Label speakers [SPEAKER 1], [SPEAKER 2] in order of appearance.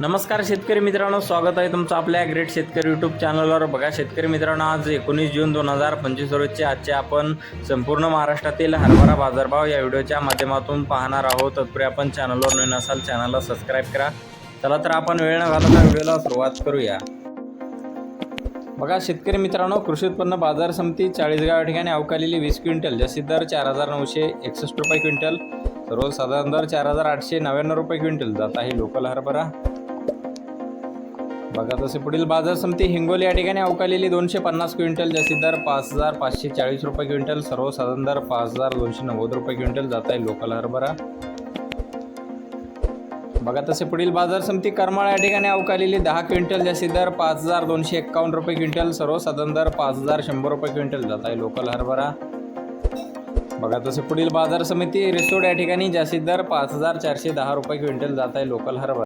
[SPEAKER 1] नमस्कार शेतकरी मित्रांनो स्वागत आहे तुमचं आपल्या ग्रेट शेतकरी यूट्यूब चॅनलवर बघा शेतकरी मित्रांनो आज एकोणीस जून दोन हजार पंचवीस रोजचे आजचे आपण संपूर्ण महाराष्ट्रातील हरभरा बाजारभाव या व्हिडिओच्या माध्यमातून पाहणार आहोत. तत्पूर्वी आपण चॅनलवर नवीन असाल चॅनलला सबस्क्राईब करा. चला तर आपण वेळ न घालता व्हिडिओला सुरुवात करूया. बघा शेतकरी मित्रांनो कृषी उत्पन्न बाजार समिती चाळीसगाव या ठिकाणी अवकालेली वीस क्विंटल जास्तीत दर चार हजार नऊशे एकसष्ट रुपये क्विंटल सर्वसाधारण दर चार हजार आठशे नव्याण्णव रुपये क्विंटल जात आहे लोकल हरभरा. बघा तसे पुढील बाजार समिती हिंगोली या ठिकाणी अवकालेली दोनशे पन्नास क्विंटल जास्तीत दर पाच हजार पाचशे चाळीस रुपये क्विंटल सर्वसाधारण दर पाच हजार दोनशे नव्वद रुपये क्विंटल जात आहे लोकल हरभरा. बघा तसे पुढील बाजार समिती करमाळ या ठिकाणी अवकालेली दहा क्विंटल जास्तीत दर पाच हजार दोनशे एक्कावन्न रुपये क्विंटल सर्वसाधारण दर पाच हजार शंभर रुपये क्विंटल जात आहे लोकल हरभरा. बघा तसे पुढील बाजार समिती रिसोड या ठिकाणी जास्तीत दर पाच हजार चारशे दहा रुपये क्विंटल जात आहे लोकल हरभरा.